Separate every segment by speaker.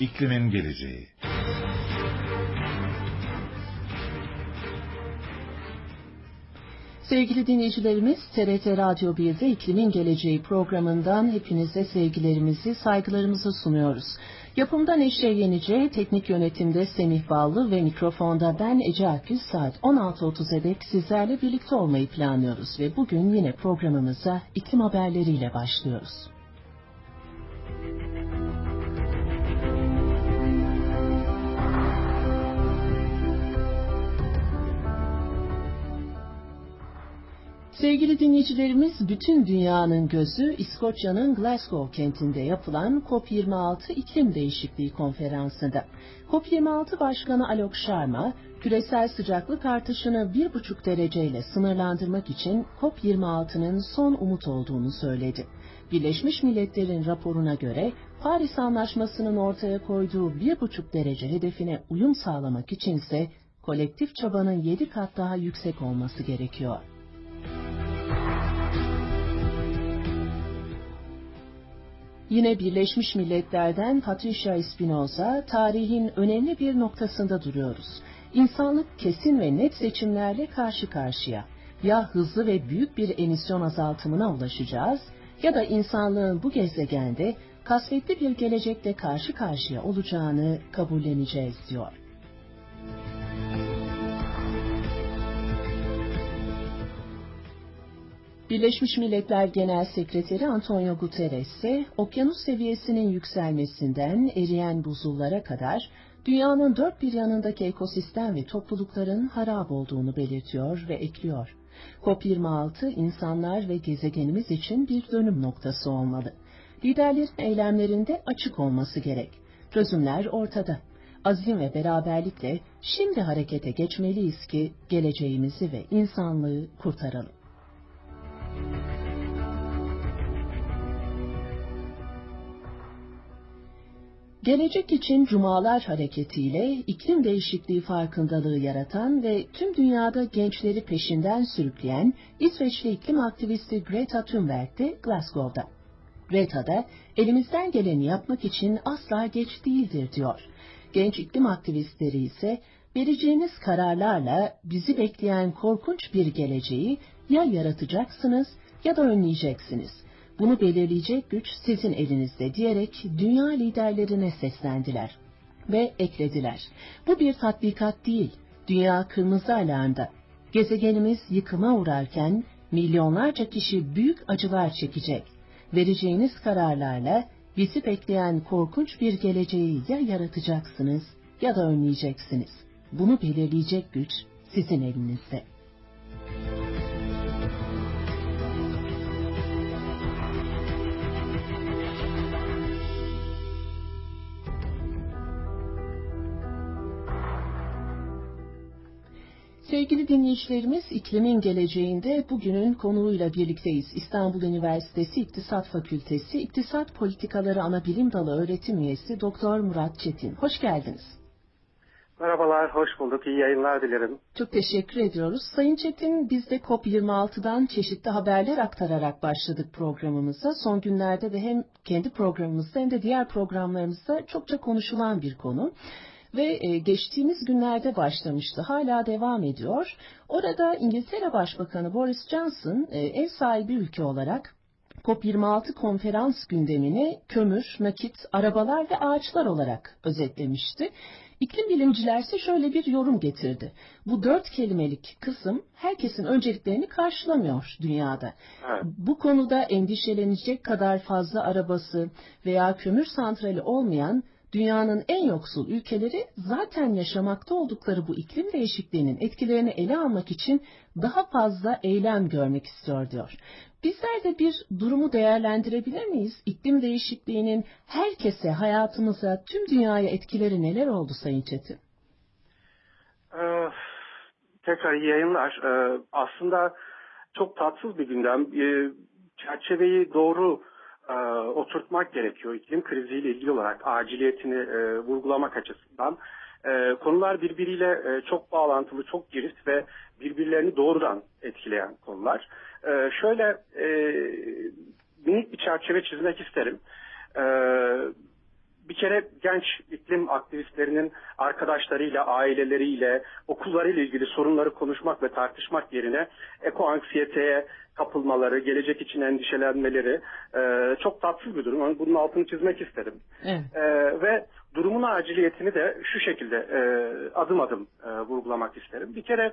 Speaker 1: İklimin Geleceği
Speaker 2: Sevgili dinleyicilerimiz, TRT Radyo 1'de İklimin Geleceği programından hepinize sevgilerimizi, saygılarımızı sunuyoruz. Yapımda Neşe Yenice, teknik yönetimde Semih Ballı ve mikrofonda ben Ece Akgül saat 16.30'a dek sizlerle birlikte olmayı planlıyoruz ve bugün yine programımıza iklim haberleriyle başlıyoruz. Sevgili dinleyicilerimiz, bütün dünyanın gözü İskoçya'nın Glasgow kentinde yapılan COP26 İklim Değişikliği Konferansı'nda. COP26 Başkanı Alok Sharma, küresel sıcaklık artışını 1,5 dereceyle sınırlandırmak için COP26'nın son umut olduğunu söyledi. Birleşmiş Milletler'in raporuna göre Paris Anlaşması'nın ortaya koyduğu 1,5 derece hedefine uyum sağlamak içinse kolektif çabanın 7 kat daha yüksek olması gerekiyor. Yine Birleşmiş Milletler'den Patricia Espinosa, tarihin önemli bir noktasında duruyoruz. İnsanlık kesin ve net seçimlerle karşı karşıya. Ya hızlı ve büyük bir emisyon azaltımına ulaşacağız ya da insanlığın bu gezegende kasvetli bir gelecekle karşı karşıya olacağını kabulleneceğiz diyor. Birleşmiş Milletler Genel Sekreteri Antonio Guterres ise okyanus seviyesinin yükselmesinden eriyen buzullara kadar dünyanın dört bir yanındaki ekosistem ve toplulukların harap olduğunu belirtiyor ve ekliyor. COP26 insanlar ve gezegenimiz için bir dönüm noktası olmalı. Liderlerin eylemlerinde açık olması gerek. Çözümler ortada. Azim ve beraberlikle şimdi harekete geçmeliyiz ki geleceğimizi ve insanlığı kurtaralım. Gelecek için Cumalar Hareketi'yle iklim değişikliği farkındalığı yaratan ve tüm dünyada gençleri peşinden sürükleyen İsveçli iklim aktivisti Greta Thunberg de Glasgow'da. Greta da elimizden geleni yapmak için asla geç değildir diyor. Genç iklim aktivistleri ise vereceğiniz kararlarla bizi bekleyen korkunç bir geleceği ya yaratacaksınız ya da önleyeceksiniz.'' Bunu belirleyecek güç sizin elinizde diyerek dünya liderlerine seslendiler. Ve eklediler. Bu bir tatbikat değil, dünya kırmızı alarmda. Gezegenimiz yıkıma uğrarken milyonlarca kişi büyük acılar çekecek. Vereceğiniz kararlarla bizi bekleyen korkunç bir geleceği ya yaratacaksınız ya da önleyeceksiniz. Bunu belirleyecek güç sizin elinizde. Sevgili dinleyicilerimiz, iklimin geleceğinde bugünün konuğuyla birlikteyiz. İstanbul Üniversitesi İktisat Fakültesi İktisat Politikaları Anabilim Dalı öğretim üyesi Doktor Murat Çetin. Hoş geldiniz.
Speaker 3: Merhabalar, hoş bulduk. İyi yayınlar dilerim.
Speaker 2: Çok teşekkür ediyoruz. Sayın Çetin, biz de COP26'dan çeşitli haberler aktararak başladık programımıza. Son günlerde de hem kendi programımızda hem de diğer programlarımızda çokça konuşulan bir konu ve e, geçtiğimiz günlerde başlamıştı. Hala devam ediyor. Orada İngiltere Başbakanı Boris Johnson e, ev sahibi ülke olarak COP26 konferans gündemini kömür, nakit, arabalar ve ağaçlar olarak özetlemişti. İklim bilimciler ise şöyle bir yorum getirdi. Bu dört kelimelik kısım herkesin önceliklerini karşılamıyor dünyada. Bu konuda endişelenecek kadar fazla arabası veya kömür santrali olmayan dünyanın en yoksul ülkeleri zaten yaşamakta oldukları bu iklim değişikliğinin etkilerini ele almak için daha fazla eylem görmek istiyor diyor. Bizler de bir durumu değerlendirebilir miyiz? İklim değişikliğinin herkese, hayatımıza, tüm dünyaya etkileri neler oldu Sayın Çetin?
Speaker 3: Ee, tekrar iyi yayınlar. Ee, aslında çok tatsız bir gündem. Ee, çerçeveyi doğru e, oturtmak gerekiyor iklim kriziyle ilgili olarak aciliyetini e, vurgulamak açısından. E, konular birbiriyle e, çok bağlantılı, çok girift ve birbirlerini doğrudan etkileyen konular. E, şöyle e, minik bir çerçeve çizmek isterim. E, bir kere genç iklim aktivistlerinin arkadaşlarıyla, aileleriyle, okullarıyla ilgili sorunları konuşmak ve tartışmak yerine ekoanksiyeteye kapılmaları, gelecek için endişelenmeleri e, çok tatsız bir durum. Bunun altını çizmek isterim.
Speaker 2: Evet.
Speaker 3: E, ve durumun aciliyetini de şu şekilde e, adım adım e, vurgulamak isterim. Bir kere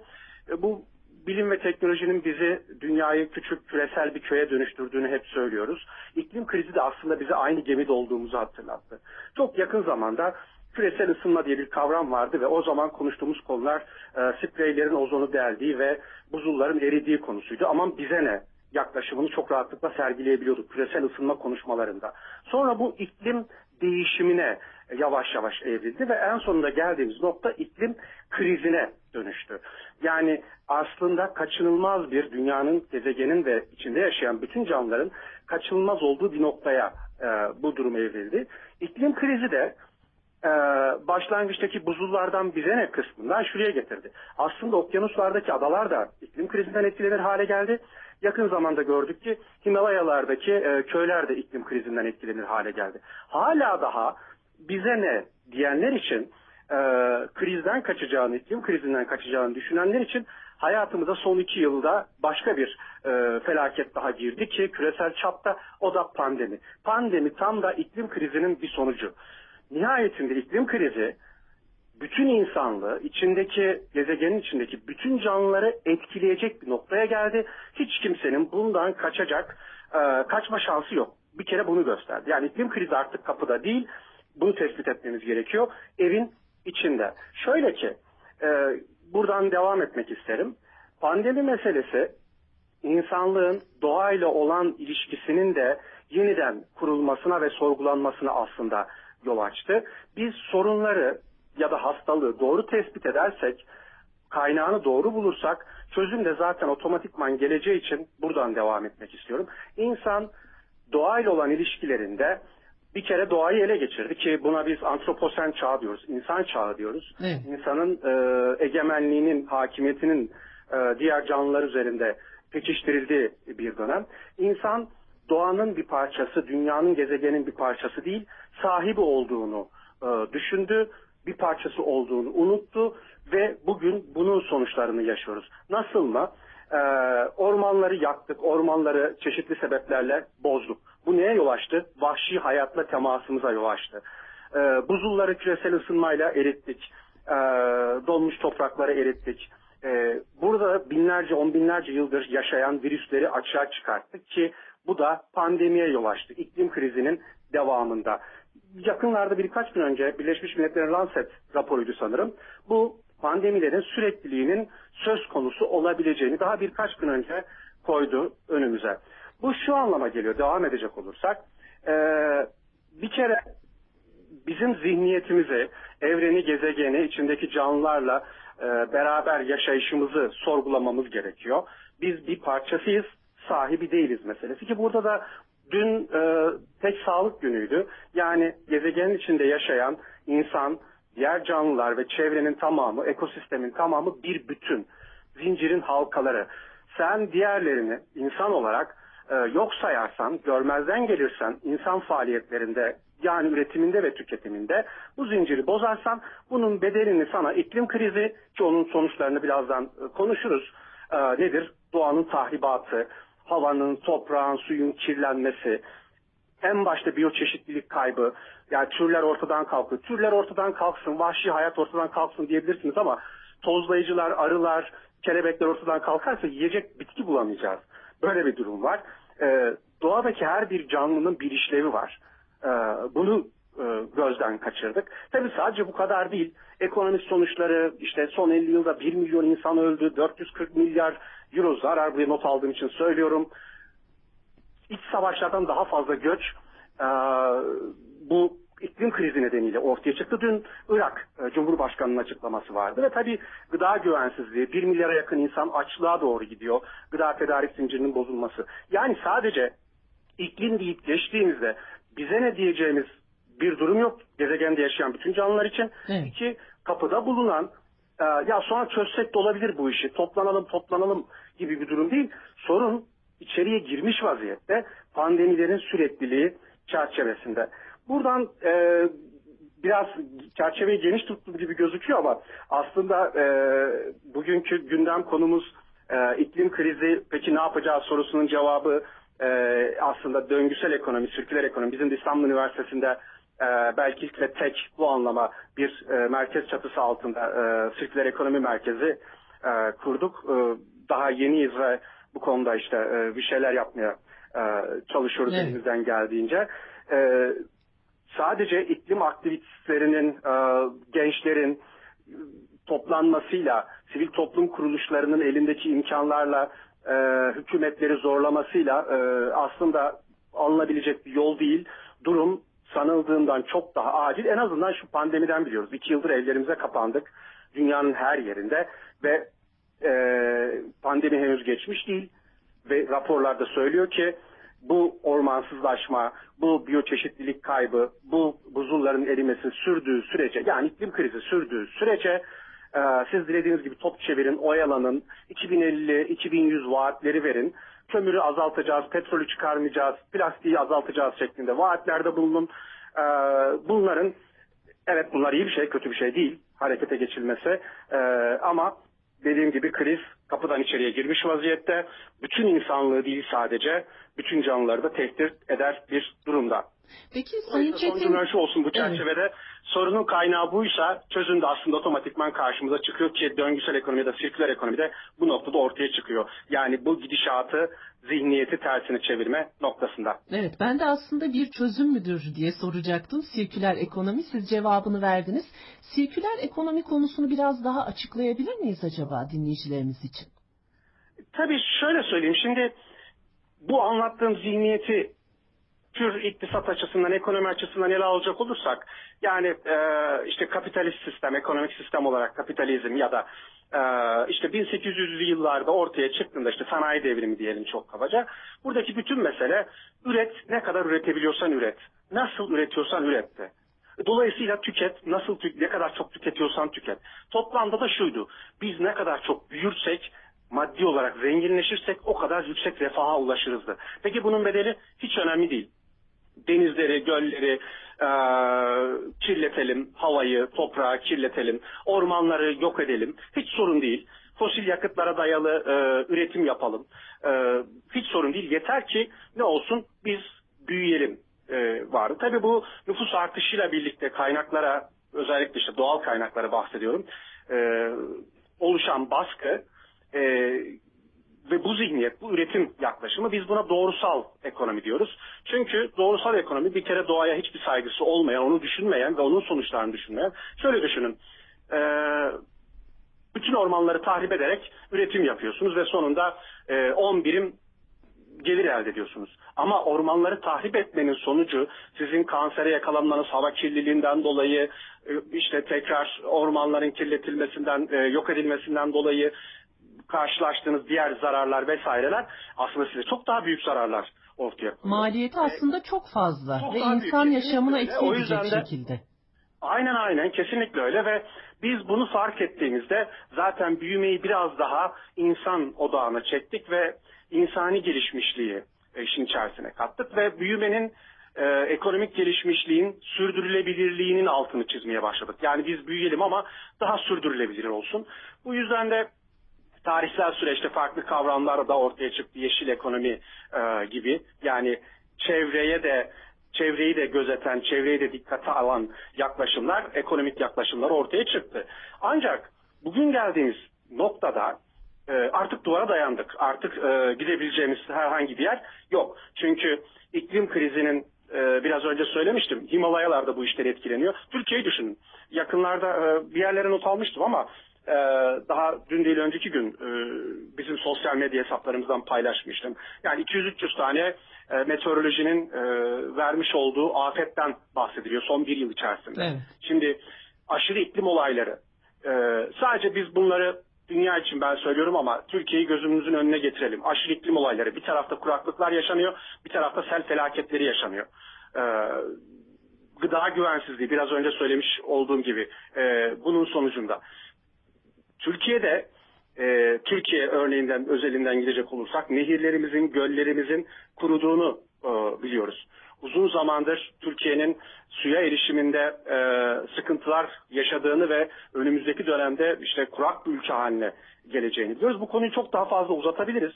Speaker 3: e, bu bilim ve teknolojinin bizi dünyayı küçük küresel bir köye dönüştürdüğünü hep söylüyoruz. İklim krizi de aslında bize aynı gemide olduğumuzu hatırlattı. Çok yakın zamanda küresel ısınma diye bir kavram vardı ve o zaman konuştuğumuz konular e, spreylerin ozonu deldiği ve buzulların eridiği konusuydu. Aman bize ne yaklaşımını çok rahatlıkla sergileyebiliyorduk küresel ısınma konuşmalarında. Sonra bu iklim değişimine yavaş yavaş evrildi ve en sonunda geldiğimiz nokta iklim krizine dönüştü. Yani aslında kaçınılmaz bir dünyanın, gezegenin ve içinde yaşayan bütün canlıların kaçınılmaz olduğu bir noktaya e, bu durum evrildi. İklim krizi de e, başlangıçtaki buzullardan bize ne kısmından şuraya getirdi. Aslında okyanuslardaki adalar da iklim krizinden etkilenir hale geldi. Yakın zamanda gördük ki Himalayalardaki e, köyler de iklim krizinden etkilenir hale geldi. Hala daha bize ne diyenler için e, krizden kaçacağını, iklim krizinden kaçacağını düşünenler için hayatımıza son iki yılda başka bir e, felaket daha girdi ki küresel çapta o da pandemi. Pandemi tam da iklim krizinin bir sonucu. Nihayetinde iklim krizi bütün insanlığı, içindeki gezegenin içindeki bütün canlıları etkileyecek bir noktaya geldi. Hiç kimsenin bundan kaçacak, e, kaçma şansı yok. Bir kere bunu gösterdi. Yani iklim krizi artık kapıda değil, bunu tespit etmemiz gerekiyor. Evin içinde. Şöyle ki, e, buradan devam etmek isterim. Pandemi meselesi insanlığın doğayla olan ilişkisinin de yeniden kurulmasına ve sorgulanmasına aslında yol açtı. Biz sorunları ya da hastalığı doğru tespit edersek, kaynağını doğru bulursak çözüm de zaten otomatikman geleceği için buradan devam etmek istiyorum. İnsan doğayla olan ilişkilerinde bir kere doğayı ele geçirdi ki buna biz antroposen çağ diyoruz, insan çağı diyoruz.
Speaker 2: Evet.
Speaker 3: İnsanın e, egemenliğinin, hakimiyetinin e, diğer canlılar üzerinde pekiştirildiği bir dönem. İnsan doğanın bir parçası, dünyanın, gezegenin bir parçası değil, sahibi olduğunu e, düşündü, bir parçası olduğunu unuttu ve bugün bunun sonuçlarını yaşıyoruz. Nasıl mı? E, ormanları yaktık, ormanları çeşitli sebeplerle bozduk. Bu neye yol açtı? Vahşi hayatla temasımıza yol açtı. E, buzulları küresel ısınmayla erittik, e, donmuş toprakları erittik. E, burada binlerce, on binlerce yıldır yaşayan virüsleri açığa çıkarttık ki bu da pandemiye yol açtı. İklim krizinin devamında. Yakınlarda birkaç gün önce Birleşmiş Milletler'in Lancet raporuydu sanırım. Bu pandemilerin sürekliliğinin söz konusu olabileceğini daha birkaç gün önce koydu önümüze. Bu şu anlama geliyor devam edecek olursak. Ee, bir kere bizim zihniyetimizi, evreni, gezegeni, içindeki canlılarla e, beraber yaşayışımızı sorgulamamız gerekiyor. Biz bir parçasıyız, sahibi değiliz meselesi ki burada da dün e, tek sağlık günüydü. Yani gezegenin içinde yaşayan insan, diğer canlılar ve çevrenin tamamı, ekosistemin tamamı bir bütün. Zincirin halkaları. Sen diğerlerini insan olarak e, yok sayarsan, görmezden gelirsen insan faaliyetlerinde yani üretiminde ve tüketiminde bu zinciri bozarsan bunun bedelini sana iklim krizi ki onun sonuçlarını birazdan e, konuşuruz. E, nedir? Doğanın tahribatı, havanın, toprağın, suyun kirlenmesi, en başta biyoçeşitlilik kaybı, yani türler ortadan kalkıyor. Türler ortadan kalksın, vahşi hayat ortadan kalksın diyebilirsiniz ama tozlayıcılar, arılar, kelebekler ortadan kalkarsa yiyecek bitki bulamayacağız. Böyle bir durum var. Ee, doğadaki her bir canlının bir işlevi var. Ee, bunu e, gözden kaçırdık. Tabii sadece bu kadar değil. Ekonomik sonuçları işte son 50 yılda 1 milyon insan öldü, 440 milyar euro zarar buraya not aldığım için söylüyorum. İç savaşlardan daha fazla göç e, bu iklim krizi nedeniyle ortaya çıktı. Dün Irak e, Cumhurbaşkanı'nın açıklaması vardı ve tabii gıda güvensizliği, 1 milyara yakın insan açlığa doğru gidiyor. Gıda tedarik zincirinin bozulması. Yani sadece iklim deyip geçtiğimizde bize ne diyeceğimiz bir durum yok. Gezegende yaşayan bütün canlılar için.
Speaker 2: Evet.
Speaker 3: İki, kapıda bulunan e, ya sonra çözsek de olabilir bu işi. Toplanalım toplanalım gibi bir durum değil. Sorun içeriye girmiş vaziyette pandemilerin sürekliliği çerçevesinde. buradan e, biraz çerçeveyi geniş tuttum gibi gözüküyor ama aslında e, bugünkü gündem konumuz e, iklim krizi peki ne yapacağız sorusunun cevabı e, aslında döngüsel ekonomi, sirküler ekonomi. Bizim de İstanbul Üniversitesi'nde e, belki ve tek bu anlama bir e, merkez çatısı altında e, sirküler ekonomi merkezi e, kurduk. E, daha yeniyiz ve bu konuda işte e, bir şeyler yapmaya e, çalışıyoruz
Speaker 2: Evet.
Speaker 3: elimizden geldiğince. E, sadece iklim aktivistlerinin, e, gençlerin toplanmasıyla, sivil toplum kuruluşlarının elindeki imkanlarla e, hükümetleri zorlamasıyla e, aslında alınabilecek bir yol değil. Durum sanıldığından çok daha acil. En azından şu pandemiden biliyoruz. İki yıldır evlerimize kapandık. Dünyanın her yerinde ve e, pandemi henüz geçmiş değil ve raporlarda söylüyor ki bu ormansızlaşma, bu biyoçeşitlilik kaybı, bu buzulların erimesi sürdüğü sürece yani iklim krizi sürdüğü sürece e, siz dilediğiniz gibi top çevirin, oyalanın, 2050-2100 vaatleri verin. Kömürü azaltacağız, petrolü çıkarmayacağız, plastiği azaltacağız şeklinde vaatlerde bulunun. E, bunların evet bunlar iyi bir şey, kötü bir şey değil harekete geçilmesi. E, ama dediğim gibi kriz kapıdan içeriye girmiş vaziyette. Bütün insanlığı değil sadece bütün canlıları da tehdit eder bir durumda.
Speaker 2: Peki Sayın Çetin,
Speaker 3: şu olsun bu
Speaker 2: Evet.
Speaker 3: çerçevede sorunun kaynağı buysa çözüm de aslında otomatikman karşımıza çıkıyor ki döngüsel ekonomide, sirküler ekonomide bu noktada ortaya çıkıyor. Yani bu gidişatı, zihniyeti tersine çevirme noktasında.
Speaker 2: evet ben de aslında bir çözüm müdür diye soracaktım. Sirküler ekonomi siz cevabını verdiniz. Sirküler ekonomi konusunu biraz daha açıklayabilir miyiz acaba dinleyicilerimiz için?
Speaker 3: Tabii şöyle söyleyeyim şimdi bu anlattığım zihniyeti tür iktisat açısından, ekonomi açısından ele alacak olursak yani e, işte kapitalist sistem, ekonomik sistem olarak kapitalizm ya da e, işte 1800'lü yıllarda ortaya çıktığında işte sanayi devrimi diyelim çok kabaca. Buradaki bütün mesele üret, ne kadar üretebiliyorsan üret. Nasıl üretiyorsan üret de. Dolayısıyla tüket, nasıl ne kadar çok tüketiyorsan tüket. Toplamda da şuydu. Biz ne kadar çok büyürsek, maddi olarak zenginleşirsek o kadar yüksek refaha ulaşırızdı. Peki bunun bedeli hiç önemli değil denizleri, gölleri e, kirletelim, havayı, toprağı kirletelim, ormanları yok edelim. Hiç sorun değil. Fosil yakıtlara dayalı e, üretim yapalım. E, hiç sorun değil. Yeter ki ne olsun biz büyüyelim e, var. Tabii bu nüfus artışıyla birlikte kaynaklara özellikle işte doğal kaynaklara bahsediyorum. E, oluşan baskı e, ve bu zihniyet, bu üretim yaklaşımı biz buna doğrusal ekonomi diyoruz. Çünkü doğrusal ekonomi bir kere doğaya hiçbir saygısı olmayan, onu düşünmeyen ve onun sonuçlarını düşünmeyen. Şöyle düşünün, e, bütün ormanları tahrip ederek üretim yapıyorsunuz ve sonunda e, 10 birim gelir elde ediyorsunuz. Ama ormanları tahrip etmenin sonucu sizin kansere yakalanmanız, hava kirliliğinden dolayı, e, işte tekrar ormanların kirletilmesinden, e, yok edilmesinden dolayı karşılaştığınız diğer zararlar vesaireler aslında size çok daha büyük zararlar ortaya koyuyor.
Speaker 2: Maliyeti aslında çok fazla
Speaker 3: Çok
Speaker 2: ve
Speaker 3: büyük,
Speaker 2: insan
Speaker 3: kesinlikle
Speaker 2: yaşamına etki edecek
Speaker 3: de-
Speaker 2: şekilde.
Speaker 3: Aynen aynen kesinlikle öyle ve biz bunu fark ettiğimizde zaten büyümeyi biraz daha insan odağına çektik ve insani gelişmişliği e, işin içerisine kattık ve büyümenin e, ekonomik gelişmişliğin sürdürülebilirliğinin altını çizmeye başladık. Yani biz büyüyelim ama daha sürdürülebilir olsun. Bu yüzden de tarihsel süreçte farklı kavramlar da ortaya çıktı. Yeşil ekonomi e, gibi. Yani çevreye de çevreyi de gözeten, çevreyi de dikkate alan yaklaşımlar, ekonomik yaklaşımlar ortaya çıktı. Ancak bugün geldiğimiz noktada e, artık duvara dayandık. Artık e, gidebileceğimiz herhangi bir yer yok. Çünkü iklim krizinin e, biraz önce söylemiştim. Himalayalarda bu işler etkileniyor. Türkiye'yi düşünün. Yakınlarda e, bir yerlere not almıştım ama e, daha dün değil önceki gün e, bizim sosyal medya hesaplarımızdan paylaşmıştım. Yani 200-300 tane e, meteorolojinin e, vermiş olduğu afetten bahsediliyor son bir yıl içerisinde.
Speaker 2: Evet.
Speaker 3: Şimdi aşırı iklim olayları e, sadece biz bunları dünya için ben söylüyorum ama Türkiye'yi gözümüzün önüne getirelim. Aşırı iklim olayları bir tarafta kuraklıklar yaşanıyor bir tarafta sel felaketleri yaşanıyor. E, gıda güvensizliği biraz önce söylemiş olduğum gibi e, bunun sonucunda. Türkiye'de e, Türkiye örneğinden özelinden gidecek olursak nehirlerimizin, göllerimizin kuruduğunu e, biliyoruz. uzun zamandır Türkiye'nin suya erişiminde e, sıkıntılar yaşadığını ve önümüzdeki dönemde işte kurak bir ülke haline geleceğini biliyoruz. Bu konuyu çok daha fazla uzatabiliriz.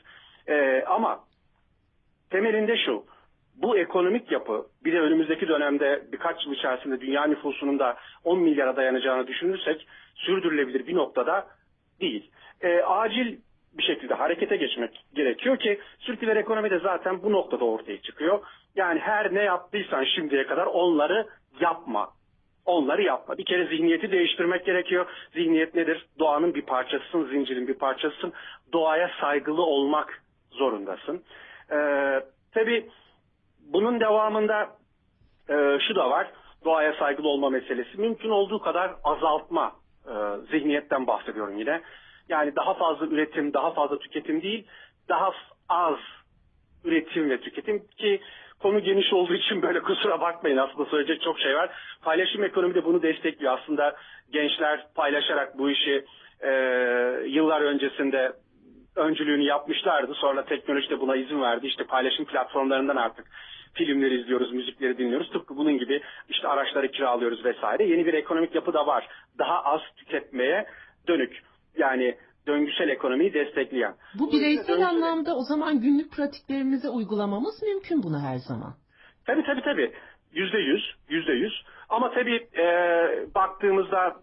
Speaker 3: E, ama temelinde şu. Bu ekonomik yapı bir de önümüzdeki dönemde birkaç yıl içerisinde dünya nüfusunun da 10 milyara dayanacağını düşünürsek sürdürülebilir bir noktada değil. E, acil bir şekilde harekete geçmek gerekiyor ki sirküler ekonomi de zaten bu noktada ortaya çıkıyor. Yani her ne yaptıysan şimdiye kadar onları yapma. Onları yapma. Bir kere zihniyeti değiştirmek gerekiyor. Zihniyet nedir? Doğanın bir parçasısın, zincirin bir parçasısın. Doğaya saygılı olmak zorundasın. Ee, tabii bunun devamında e, şu da var. Doğaya saygılı olma meselesi. Mümkün olduğu kadar azaltma e, zihniyetten bahsediyorum yine. Yani daha fazla üretim, daha fazla tüketim değil, daha az üretim ve tüketim ki konu geniş olduğu için böyle kusura bakmayın aslında söyleyecek çok şey var. Paylaşım ekonomi de bunu destekliyor. Aslında gençler paylaşarak bu işi e, yıllar öncesinde öncülüğünü yapmışlardı. Sonra teknoloji de buna izin verdi. İşte paylaşım platformlarından artık filmleri izliyoruz, müzikleri dinliyoruz. Tıpkı bunun gibi işte araçları kiralıyoruz vesaire. Yeni bir ekonomik yapı da var. Daha az tüketmeye dönük. Yani döngüsel ekonomiyi destekleyen.
Speaker 2: Bu bireysel anlamda o zaman günlük pratiklerimize uygulamamız mümkün bunu her zaman.
Speaker 3: Tabii tabii tabii. Yüzde yüz, yüzde yüz. Ama tabii e, baktığımızda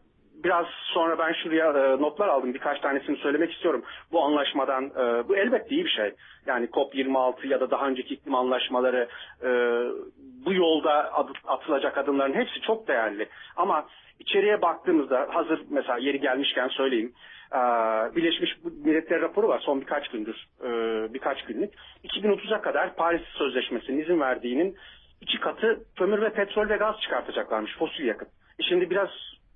Speaker 3: biraz sonra ben şuraya e, notlar aldım. Birkaç tanesini söylemek istiyorum. Bu anlaşmadan, e, bu elbette iyi bir şey. Yani COP26 ya da daha önceki iklim anlaşmaları e, bu yolda adı, atılacak adımların hepsi çok değerli. Ama içeriye baktığımızda hazır mesela yeri gelmişken söyleyeyim. E, Birleşmiş Milletler raporu var son birkaç gündür, e, birkaç günlük. 2030'a kadar Paris Sözleşmesi'nin izin verdiğinin iki katı kömür ve petrol ve gaz çıkartacaklarmış fosil yakıt. E şimdi biraz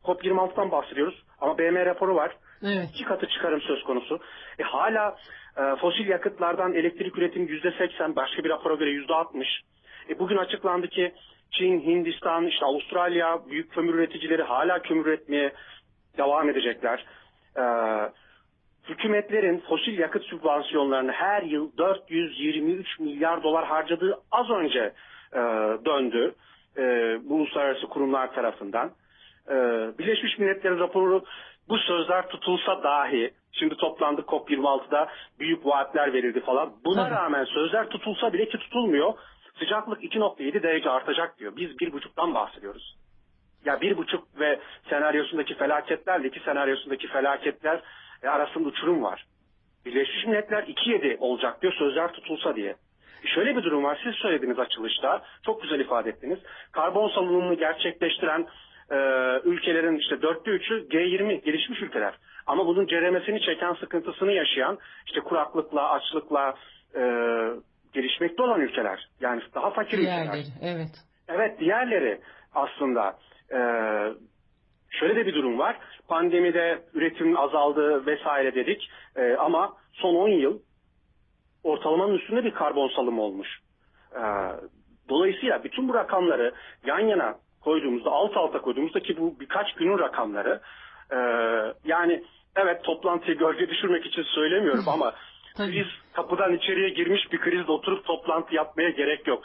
Speaker 3: COP26'dan bahsediyoruz ama BM raporu var.
Speaker 2: Evet.
Speaker 3: İki katı çıkarım söz konusu. E hala e, fosil yakıtlardan elektrik üretimi yüzde seksen, başka bir rapora göre yüzde altmış. E, bugün açıklandı ki Çin, Hindistan, işte Avustralya büyük kömür üreticileri hala kömür üretmeye devam edecekler. E, hükümetlerin fosil yakıt sübvansiyonlarını her yıl 423 milyar dolar harcadığı az önce e, döndü e, uluslararası kurumlar tarafından. E, Birleşmiş Milletler'in raporu bu sözler tutulsa dahi şimdi toplandık COP26'da büyük vaatler verildi falan. Buna
Speaker 2: Tabii.
Speaker 3: rağmen sözler tutulsa bile ki tutulmuyor. Sıcaklık 2.7 derece artacak diyor. Biz bir buçuktan bahsediyoruz. Ya bir buçuk ve senaryosundaki felaketlerle iki senaryosundaki felaketler e, arasında uçurum var. Birleşmiş Milletler 2.7 olacak diyor sözler tutulsa diye. Şöyle bir durum var. Siz söylediniz açılışta. Çok güzel ifade ettiniz. Karbon salınımını gerçekleştiren e, ülkelerin işte dörtte üçü G20 gelişmiş ülkeler. Ama bunun ceremesini çeken sıkıntısını yaşayan işte kuraklıkla, açlıkla e, gelişmekte olan ülkeler. Yani daha fakir ülkeler.
Speaker 2: Diğerleri, evet.
Speaker 3: Evet diğerleri aslında e, şöyle de bir durum var. Pandemide üretimin azaldığı vesaire dedik E, ama son 10 yıl ortalamanın üstünde bir karbon salımı olmuş. E, dolayısıyla bütün bu rakamları yan yana koyduğumuzda alt alta koyduğumuzda ki bu birkaç günün rakamları e, yani evet toplantıyı gölge düşürmek için söylemiyorum ama
Speaker 2: Tabii.
Speaker 3: kriz kapıdan içeriye girmiş bir krizde oturup toplantı yapmaya gerek yok.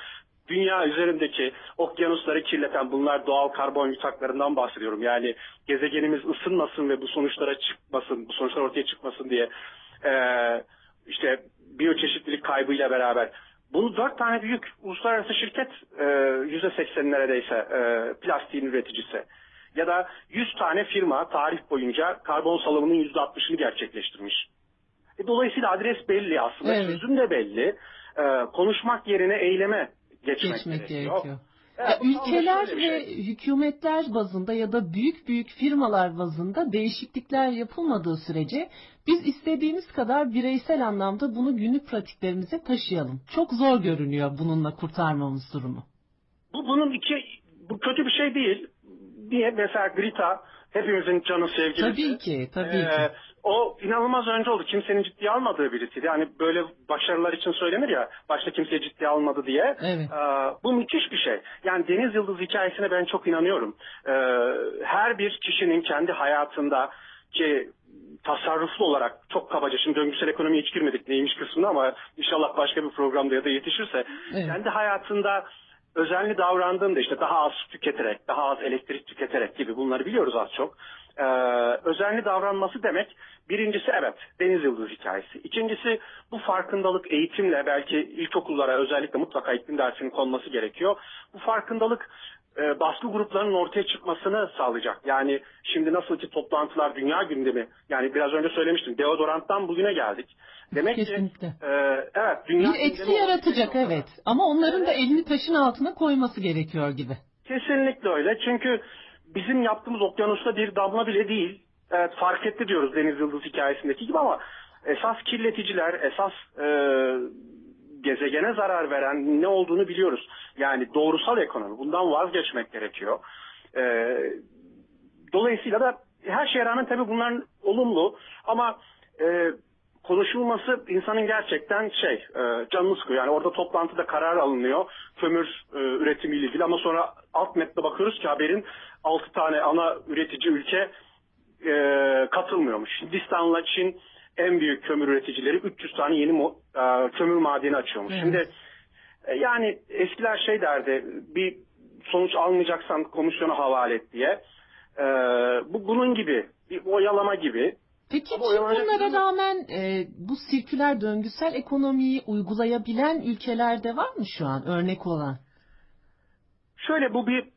Speaker 3: Dünya üzerindeki okyanusları kirleten bunlar doğal karbon yutaklarından bahsediyorum. Yani gezegenimiz ısınmasın ve bu sonuçlara çıkmasın, bu sonuçlar ortaya çıkmasın diye eee işte biyoçeşitlilik kaybıyla beraber bunu dört tane büyük uluslararası şirket yüzde seksen neredeyse e, plastiğin üreticisi ya da 100 tane firma tarih boyunca karbon salımının yüzde altmışını gerçekleştirmiş. E, dolayısıyla adres belli aslında,
Speaker 2: Evet.
Speaker 3: çözüm de belli. E, konuşmak yerine eyleme geçmek,
Speaker 2: Geçmek
Speaker 3: gerekiyor.
Speaker 2: gerekiyor.
Speaker 3: Evet,
Speaker 2: ülkeler
Speaker 3: bir
Speaker 2: ve
Speaker 3: şey.
Speaker 2: hükümetler bazında ya da büyük büyük firmalar bazında değişiklikler yapılmadığı sürece biz istediğimiz kadar bireysel anlamda bunu günlük pratiklerimize taşıyalım. Çok zor görünüyor bununla kurtarmamız durumu.
Speaker 3: Bu bunun iki bu kötü bir şey değil. Niye? Mesela Greta hepimizin canı sevgilisi.
Speaker 2: Tabii ki, tabii
Speaker 3: Ee,
Speaker 2: ki.
Speaker 3: o inanılmaz önce oldu. Kimsenin ciddiye almadığı birisiydi. Yani böyle başarılar için söylenir ya başta kimse ciddiye almadı diye.
Speaker 2: Evet.
Speaker 3: Ee, bu müthiş bir şey. Yani Deniz Yıldız hikayesine ben çok inanıyorum. Ee, her bir kişinin kendi hayatında ki tasarruflu olarak çok kabaca şimdi döngüsel ekonomiye hiç girmedik neymiş kısmında ama inşallah başka bir programda ya da yetişirse
Speaker 2: Evet.
Speaker 3: kendi hayatında özenli davrandığında işte daha az tüketerek, daha az elektrik tüketerek gibi bunları biliyoruz az çok. Ee, özenli davranması demek birincisi evet deniz yıldızı hikayesi. İkincisi bu farkındalık eğitimle belki ilkokullara özellikle mutlaka iklim dersinin konması gerekiyor. Bu farkındalık e, baskı gruplarının ortaya çıkmasını sağlayacak. Yani şimdi nasıl ki toplantılar dünya gündemi yani biraz önce söylemiştim deodoranttan bugüne geldik. Demek
Speaker 2: Kesinlikle.
Speaker 3: ki e, evet dünya
Speaker 2: Bir etki yaratacak evet. Ama onların da elini taşın altına koyması gerekiyor gibi.
Speaker 3: Kesinlikle öyle. Çünkü bizim yaptığımız okyanusta bir damla bile değil. Evet fark etti diyoruz Deniz Yıldız hikayesindeki gibi ama esas kirleticiler, esas e, gezegene zarar veren ne olduğunu biliyoruz. Yani doğrusal ekonomi. Bundan vazgeçmek gerekiyor. E, dolayısıyla da her şeye rağmen tabii bunlar olumlu ama e, konuşulması insanın gerçekten şey e, canını sıkıyor. Yani orada toplantıda karar alınıyor kömür e, üretimiyle ilgili ama sonra alt metne bakıyoruz ki haberin 6 tane ana üretici ülke e, katılmıyormuş. Hindistan'la Çin en büyük kömür üreticileri 300 tane yeni e, kömür madeni açıyormuş.
Speaker 2: Evet.
Speaker 3: Şimdi e, yani eskiler şey derdi bir sonuç almayacaksan komisyona havale et diye. E, bu bunun gibi bir oyalama gibi.
Speaker 2: Peki
Speaker 3: Ama
Speaker 2: tüm
Speaker 3: yabancı
Speaker 2: bunlara rağmen e, bu sirküler döngüsel ekonomiyi uygulayabilen ülkeler de var mı şu an örnek olan?
Speaker 3: Şöyle bu bir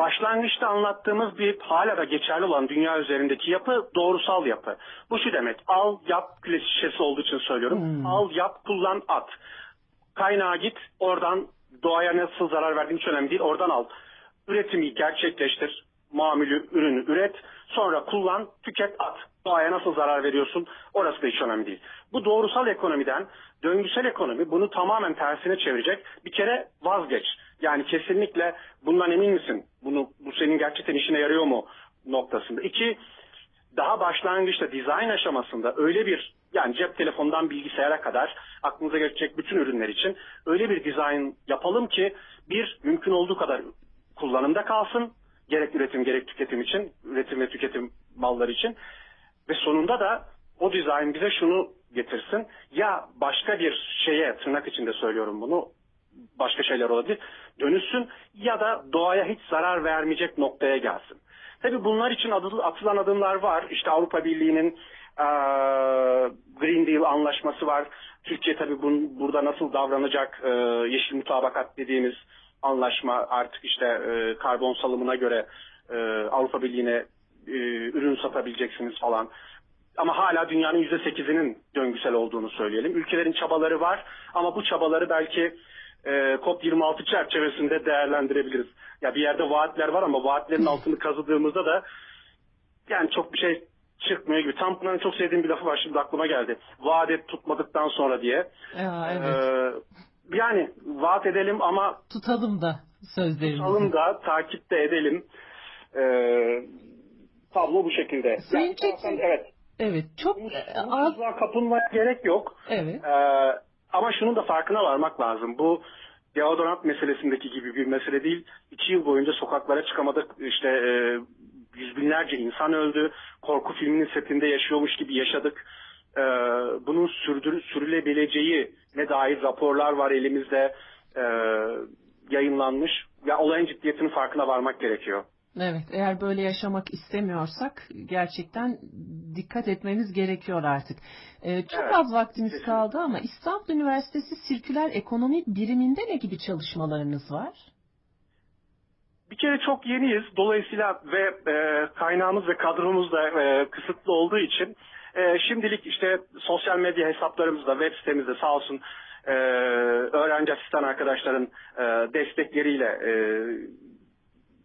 Speaker 3: başlangıçta anlattığımız bir hala da geçerli olan dünya üzerindeki yapı doğrusal yapı. Bu şu demek al yap klişesi olduğu için söylüyorum.
Speaker 2: Hmm.
Speaker 3: Al yap kullan at. Kaynağa git oradan doğaya nasıl zarar verdiğin hiç önemli değil oradan al. Üretimi gerçekleştir. Mamülü ürünü üret. Sonra kullan tüket at. Doğaya nasıl zarar veriyorsun orası da hiç önemli değil. Bu doğrusal ekonomiden döngüsel ekonomi bunu tamamen tersine çevirecek. Bir kere vazgeç. Yani kesinlikle bundan emin misin? Bunu bu senin gerçekten işine yarıyor mu noktasında. İki, daha başlangıçta dizayn aşamasında öyle bir yani cep telefonundan bilgisayara kadar aklınıza gelecek bütün ürünler için öyle bir dizayn yapalım ki bir mümkün olduğu kadar kullanımda kalsın. Gerek üretim gerek tüketim için, üretim ve tüketim malları için. Ve sonunda da o dizayn bize şunu getirsin. Ya başka bir şeye tırnak içinde söylüyorum bunu başka şeyler olabilir. Dönüşsün ya da doğaya hiç zarar vermeyecek noktaya gelsin. Tabii bunlar için atılan adımlar var. İşte Avrupa Birliği'nin Green Deal anlaşması var. Türkiye tabii bun- burada nasıl davranacak yeşil mutabakat dediğimiz anlaşma artık işte karbon salımına göre Avrupa Birliği'ne ürün satabileceksiniz falan. Ama hala dünyanın %8'inin döngüsel olduğunu söyleyelim. Ülkelerin çabaları var ama bu çabaları belki e, COP26 çerçevesinde değerlendirebiliriz. Ya bir yerde vaatler var ama vaatlerin altını kazıdığımızda da yani çok bir şey çıkmıyor gibi. Tam Pınar'ın çok sevdiğim bir lafı var şimdi aklıma geldi. Vaat et tutmadıktan sonra diye.
Speaker 2: Ya, evet.
Speaker 3: Ee, yani vaat edelim ama
Speaker 2: Tutalım da sözlerimizi.
Speaker 3: alım da takip de edelim. Ee, tablo bu şekilde.
Speaker 2: Sayın
Speaker 3: Yani
Speaker 2: Çetin-
Speaker 3: Evet.
Speaker 2: Evet çok az
Speaker 3: kapılmaya gerek yok.
Speaker 2: evet.
Speaker 3: Ee, ama şunun da farkına varmak lazım. Bu deodorant meselesindeki gibi bir mesele değil. İki yıl boyunca sokaklara çıkamadık. İşte e, yüz binlerce insan öldü. Korku filminin setinde yaşıyormuş gibi yaşadık. Ee, bunun sürdür, sürülebileceği ne dair raporlar var elimizde e, yayınlanmış. Ya olayın ciddiyetinin farkına varmak gerekiyor.
Speaker 2: Evet, eğer böyle yaşamak istemiyorsak gerçekten dikkat etmemiz gerekiyor artık. Ee, çok
Speaker 3: Evet,
Speaker 2: az vaktimiz
Speaker 3: kesinlikle.
Speaker 2: kaldı ama İstanbul Üniversitesi Sirküler Ekonomi biriminde ne gibi çalışmalarınız var?
Speaker 3: Bir kere çok yeniyiz. Dolayısıyla ve e, kaynağımız ve kadromuz da e, kısıtlı olduğu için e, şimdilik işte sosyal medya hesaplarımızda, web sitemizde sağ olsun e, öğrenci asistan arkadaşların e, destekleriyle e,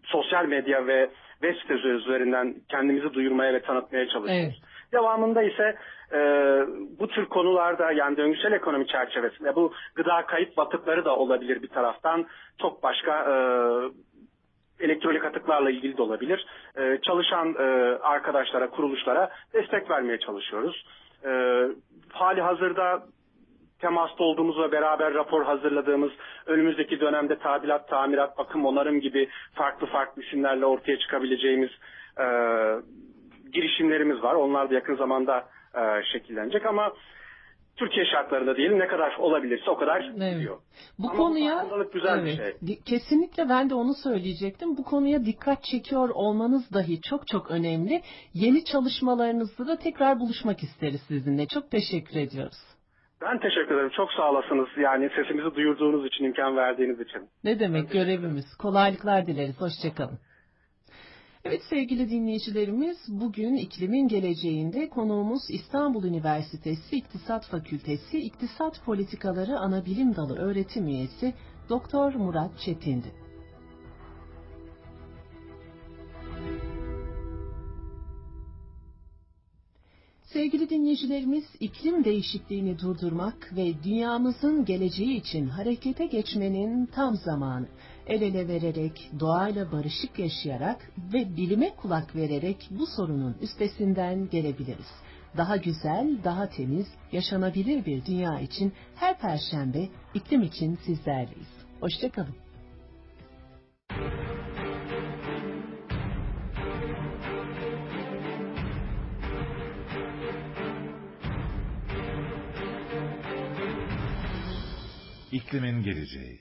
Speaker 3: sosyal medya ve web sitesi üzerinden kendimizi duyurmaya ve tanıtmaya çalışıyoruz. Devamında ise e, bu tür konularda yani döngüsel ekonomi çerçevesinde bu gıda kayıp batıkları da olabilir bir taraftan. Çok başka e, elektronik atıklarla ilgili de olabilir. E, çalışan e, arkadaşlara, kuruluşlara destek vermeye çalışıyoruz. E, hali hazırda temasta olduğumuz ve beraber rapor hazırladığımız önümüzdeki dönemde tadilat, tamirat, bakım, onarım gibi farklı farklı isimlerle ortaya çıkabileceğimiz e, girişimlerimiz var. Onlar da yakın zamanda e, şekillenecek ama Türkiye şartlarında diyelim ne kadar olabilirse o kadar
Speaker 2: Evet.
Speaker 3: gidiyor.
Speaker 2: Bu
Speaker 3: Ama bu
Speaker 2: konuya
Speaker 3: farkındalık güzel bir
Speaker 2: evet,
Speaker 3: şey.
Speaker 2: di- kesinlikle ben de onu söyleyecektim. Bu konuya dikkat çekiyor olmanız dahi çok çok önemli. Yeni çalışmalarınızda da tekrar buluşmak isteriz sizinle. Çok teşekkür ediyoruz.
Speaker 3: Ben teşekkür ederim. Çok sağ olasınız. Yani sesimizi duyurduğunuz için, imkan verdiğiniz için.
Speaker 2: Ne demek görevimiz. Kolaylıklar dileriz. Hoşçakalın. Evet sevgili dinleyicilerimiz bugün iklimin geleceğinde konuğumuz İstanbul Üniversitesi İktisat Fakültesi İktisat Politikaları Anabilim Dalı öğretim üyesi Doktor Murat Çetin'di. Sevgili dinleyicilerimiz, iklim değişikliğini durdurmak ve dünyamızın geleceği için harekete geçmenin tam zamanı. El ele vererek, doğayla barışık yaşayarak ve bilime kulak vererek bu sorunun üstesinden gelebiliriz. Daha güzel, daha temiz, yaşanabilir bir dünya için her perşembe iklim için sizlerleyiz. Hoşçakalın.
Speaker 1: İklimin geleceği